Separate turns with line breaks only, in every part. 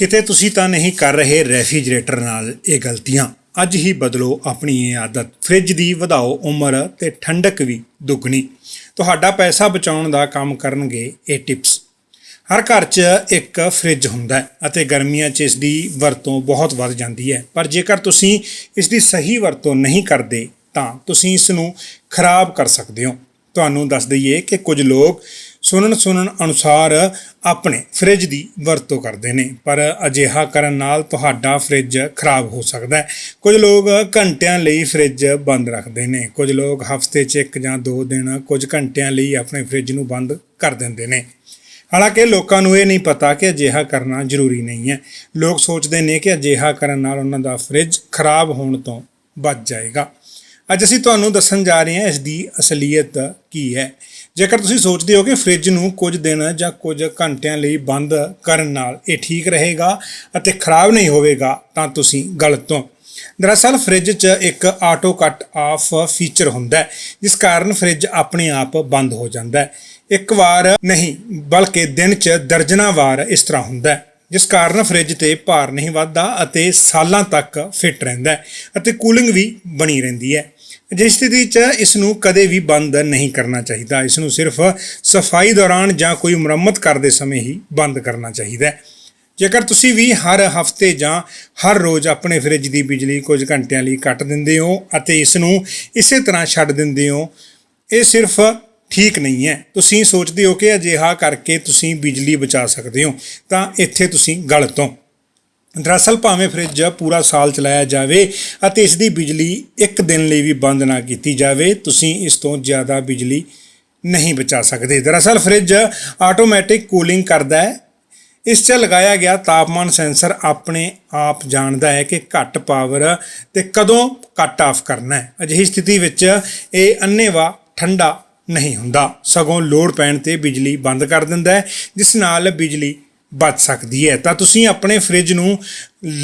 ਕਿਤੇ ਤੁਸੀਂ ਤਾਂ ਨਹੀਂ ਕਰ ਰਹੇ ਰੈਫ੍ਰਿਜਰੇਟਰ ਨਾਲ ਇਹ ਗਲਤੀਆਂ। ਅੱਜ ਹੀ ਬਦਲੋ ਆਪਣੀ ਇਹ ਆਦਤ। ਫ੍ਰਿਜ ਦੀ ਵਧਾਓ ਉਮਰ ਤੇ ਠੰਡਕ ਵੀ ਦੁੱਗਣੀ। ਤੁਹਾਡਾ ਪੈਸਾ ਬਚਾਉਣ ਦਾ ਕੰਮ ਕਰਨਗੇ ਇਹ ਟਿਪਸ। ਹਰ ਘਰ 'ਚ ਇੱਕ ਫ੍ਰਿਜ ਹੁੰਦਾ ਅਤੇ ਗਰਮੀਆਂ 'ਚ ਇਸ ਦੀ ਵਰਤੋਂ ਬਹੁਤ ਵੱਧ ਜਾਂਦੀ ਹੈ। ਪਰ ਜੇਕਰ ਤੁਸੀਂ ਇਸ ਦੀ ਸਹੀ ਵਰਤੋਂ ਨਹੀਂ ਕਰਦੇ, ਤਾਂ ਤੁਸੀਂ ਇਸ ਨੂੰ ਖਰਾਬ ਕਰ ਸਕਦੇ ਹੋ। ਤੁਹਾਨੂੰ ਦੱਸ ਦਈਏ ਕਿ ਕੁਝ ਲੋਕ ਸੁਣਨ ਸੁਣਨ ਅਨੁਸਾਰ ਆਪਣੇ ਫ੍ਰਿਜ ਦੀ ਵਰਤੋਂ ਕਰਦੇ ਨੇ, ਪਰ ਅਜਿਹਾ ਕਰਨ ਨਾਲ ਤੁਹਾਡਾ ਫ੍ਰਿਜ ਖਰਾਬ ਹੋ ਸਕਦਾ ਹੈ। ਕੁਝ ਲੋਕ ਘੰਟਿਆਂ ਲਈ ਫ੍ਰਿਜ ਬੰਦ ਰੱਖਦੇ ਨੇ। ਕੁਝ ਲੋਕ ਹਫ਼ਤੇ 'ਚ ਇੱਕ ਜਾਂ ਦੋ ਦਿਨ ਕੁਝ ਘੰਟਿਆਂ ਲਈ ਆਪਣੇ ਫ੍ਰਿਜ ਨੂੰ ਬੰਦ ਕਰ ਦਿੰਦੇ ਨੇ। ਹਾਲਾਂਕਿ ਲੋਕਾਂ ਨੂੰ ਇਹ ਨਹੀਂ ਪਤਾ ਕਿ ਅਜਿਹਾ ਕਰਨਾ ਜ਼ਰੂਰੀ ਨਹੀਂ ਹੈ। ਲੋਕ ਸੋਚਦੇ ਨੇ ਕਿ ਅਜਿਹਾ ਕਰਨ ਨਾਲ ਉਹਨਾਂ ਦਾ ਫ੍ਰਿਜ ਖਰਾਬ ਹੋਣ ਤੋਂ ਬਚ ਜਾਏਗਾ। ਅੱਜ ਅਸੀਂ ਤੁਹਾਨੂੰ ਦੱਸਣ ਜਾ ਰਹੇ ਹਾਂ ਇਸ ਦੀ ਅਸਲੀਅਤ ਕੀ ਹੈ। ਜੇਕਰ ਤੁਸੀਂ ਸੋਚਦੇ ਹੋ ਕਿ ਫ੍ਰਿਜ ਨੂੰ ਕੁਝ ਦਿਨ ਜਾਂ ਕੁਝ ਘੰਟਿਆਂ ਲਈ ਬੰਦ ਕਰਨ ਨਾਲ ਇਹ ਠੀਕ ਰਹੇਗਾ ਅਤੇ ਖਰਾਬ ਨਹੀਂ ਹੋਵੇਗਾ, ਤਾਂ ਤੁਸੀਂ ਗਲਤ ਹੋ। ਦਰਅਸਲ, ਫ੍ਰਿਜ 'ਚ ਇੱਕ ਆਟੋ ਕੱਟ ਆਫ ਫੀਚਰ ਹੁੰਦਾ ਹੈ, ਜਿਸ ਕਾਰਨ ਫ੍ਰਿਜ ਆਪਣੇ ਆਪ ਬੰਦ ਹੋ ਜਾਂਦਾ ਹੈ। ਇੱਕ ਵਾਰ ਨਹੀਂ, ਬਲਕਿ ਦਿਨ 'ਚ ਦਰਜਨਾਂ ਵਾਰ ਇਸ ਤਰ੍ਹਾਂ ਹੁੰਦਾ ਹੈ, ਜਿਸ ਕਾਰਨ ਫ੍ਰਿਜ ਤੇ ਭਾਰ ਨਹੀਂ ਵੱਧਦਾ ਅਤੇ ਸਾਲਾਂ ਤੱਕ ਫਿੱਟ ਰਹਿੰਦਾ ਹੈ ਅਤੇ ਕੂਲਿੰਗ ਵੀ ਬਣੀ ਰਹਿੰਦੀ ਹੈ। ਅਜਿਹੀ ਸਥਿਤੀ 'ਚ ਇਸ ਨੂੰ ਕਦੇ ਵੀ ਬੰਦ ਨਹੀਂ ਕਰਨਾ ਚਾਹੀਦਾ। ਇਸ ਨੂੰ ਸਿਰਫ ਸਫ਼ਾਈ ਦੌਰਾਨ ਜਾਂ ਕੋਈ ਮੁਰੰਮਤ ਕਰਦੇ ਸਮੇਂ ਹੀ ਬੰਦ ਕਰਨਾ ਚਾਹੀਦਾ ਹੈ। ਜੇਕਰ ਤੁਸੀਂ ਵੀ ਹਰ ਹਫ਼ਤੇ ਜਾਂ ਹਰ ਰੋਜ਼ ਆਪਣੇ ਫ੍ਰਿਜ ਦੀ ਬਿਜਲੀ ਕੁਝ ਘੰਟਿਆਂ ਲਈ ਕੱਟ ਦਿੰਦੇ ਹੋ ਅਤੇ ਇਸ ਨੂੰ ਇਸੇ ਤਰ੍ਹਾਂ ਛੱਡ ਦਿੰਦੇ ਹੋ, ਇਹ ਸਿਰਫ ਠੀਕ ਨਹੀਂ ਹੈ। ਤੁਸੀਂ ਸੋਚਦੇ ਹੋ ਕਿ ਅਜਿਹਾ ਕਰਕੇ ਤੁਸੀਂ ਬਿਜਲੀ ਬਚਾ ਸਕਦੇ ਹੋ, ਤਾਂ ਇੱਥੇ ਤੁਸੀਂ ਗਲਤ ਹੋ। ਦਰਅਸਲ ਭਾਵੇਂ ਫ੍ਰਿਜ ਪੂਰਾ ਸਾਲ ਚਲਾਇਆ ਜਾਵੇ ਅਤੇ ਇਸ ਦੀ ਬਿਜਲੀ ਇੱਕ ਦਿਨ ਲਈ ਵੀ ਬੰਦ ਨਾ ਕੀਤੀ ਜਾਵੇ, ਤੁਸੀਂ ਇਸ ਤੋਂ ਜ਼ਿਆਦਾ ਬਿਜਲੀ ਨਹੀਂ ਬਚਾ ਸਕਦੇ। ਦਰਅਸਲ ਫ੍ਰਿਜ ਆਟੋਮੈਟਿਕ ਕੂਲਿੰਗ ਕਰਦਾ ਹੈ। ਇਸ 'ਚ ਲਗਾਇਆ ਗਿਆ ਤਾਪਮਾਨ ਸੈਂਸਰ ਆਪਣੇ ਆਪ ਜਾਣਦਾ ਹੈ ਕਿ ਘੱਟ ਪਾਵਰ ਤੇ ਕਦੋਂ ਕੱਟ ਆਫ ਕਰਨਾ ਹੈ। ਅਜਿਹੀ ਸਥਿਤੀ ਵਿੱਚ ਇਹ ਅੰਨੇਵਾ ਠੰਡਾ ਨਹੀਂ ਹੁੰਦਾ। ਸਗੋਂ ਲੋਡ ਪੈਣ ਤੇ ਬਿਜਲੀ ਬੰਦ ਕਰ ਦਿੰਦਾ ਹੈ, ਜਿਸ ਨਾਲ ਬਿਜਲੀ ਬਚ ਸਕਦੀ ਹੈ। ਤਾਂ ਤੁਸੀਂ ਆਪਣੇ ਫ੍ਰਿਜ ਨੂੰ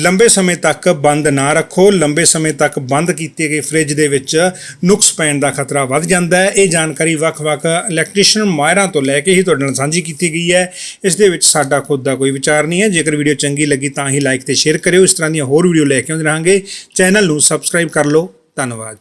ਲੰਬੇ ਸਮੇਂ ਤੱਕ ਬੰਦ ਨਾ ਰੱਖੋ। ਲੰਬੇ ਸਮੇਂ ਤੱਕ ਬੰਦ ਕੀਤੇ ਗਏ ਫ੍ਰਿਜ ਦੇ ਵਿੱਚ ਨੁਕਸ ਪੈਣ ਦਾ ਖਤਰਾ ਵੱਧ ਜਾਂਦਾ ਹੈ। ਇਹ ਜਾਣਕਾਰੀ ਵੱਖ-ਵੱਖ ਇਲੈਕਟ੍ਰੀਸ਼ੀਅਨ ਮਾਹਿਰਾਂ ਤੋਂ ਲੈ ਕੇ ਹੀ ਤੁਹਾਡੇ ਨਾਲ ਸਾਂਝੀ ਕੀਤੀ ਗਈ ਹੈ। ਇਸ ਦੇ ਵਿੱਚ ਸਾਡਾ ਖੁਦ ਦਾ ਕੋਈ ਵਿਚਾਰ ਨਹੀਂ ਹੈ। ਜੇਕਰ ਵੀਡੀਓ ਚੰਗੀ ਲੱਗੀ ਤਾਂ ਹੀ ਲਾਈਕ ਤੇ ਸ਼ੇਅਰ ਕਰਿਓ। ਇਸ ਤਰ੍ਹਾਂ ਦੀਆਂ ਹੋਰ ਵੀਡੀਓ ਲੈ ਕੇ ਆਉਂਦੇ ਰਹਾਂਗੇ। ਚੈਨਲ ਨੂੰ ਸਬਸਕ੍ਰਾਈਬ ਕਰ ਲਓ। ਧੰਨਵਾਦ।